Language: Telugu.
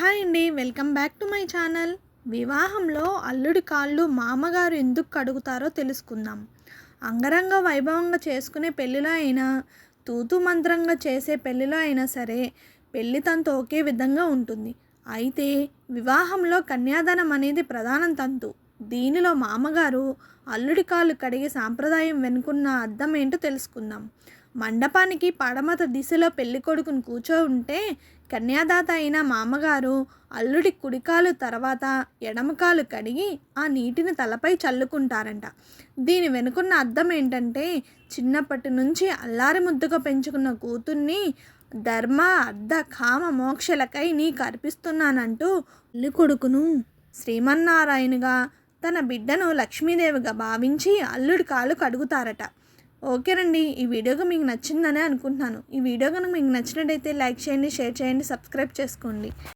హాయ్ అండి welcome back to my channel. వివాహంలో అల్లుడి కాళ్ళు మామగారు ఎందుకు కడుగుతారో తెలుసుకుందాం. అంగరంగ వైభవంగా చేసుకునే పెళ్ళిలో అయినా తూతు మంత్రంగా చేసే పెళ్ళిలో అయినా సరే పెళ్ళి తంతు ఒకే విధంగా ఉంటుంది. అయితే వివాహంలో కన్యాదానం అనేది ప్రధాన తంతు. దీనిలో మామగారు అల్లుడి కాళ్ళు కడిగే సాంప్రదాయం వెనుకున్న అర్థం ఏంటో తెలుసుకుందాం. మండపానికి పడమత దిశలో పెళ్ళికొడుకుని కూర్చో ఉంటే కన్యాదాత అయిన మామగారు అల్లుడి కుడికాలు తర్వాత ఎడమకాలు కడిగి ఆ నీటిని తలపై చల్లుకుంటారంట. దీని వెనుకున్న అర్థం ఏంటంటే చిన్నప్పటి నుంచి అల్లారి ముద్దుగా పెంచుకున్న కూతుర్ని ధర్మ అర్ధ కామ మోక్షలకై నీకు అర్పిస్తున్నానంటూ పెళ్ళి కొడుకును శ్రీమన్నారాయణగా తన బిడ్డను లక్ష్మీదేవిగా భావించి అల్లుడి కాలు కడుగుతారట ఓకేనండి ఈ వీడియోగా మీకు నచ్చిందనే అనుకుంటున్నాను. ఈ వీడియో కనుక మీకు నచ్చినట్టయితే లైక్ చేయండి షేర్ చేయండి సబ్స్క్రైబ్ చేసుకోండి.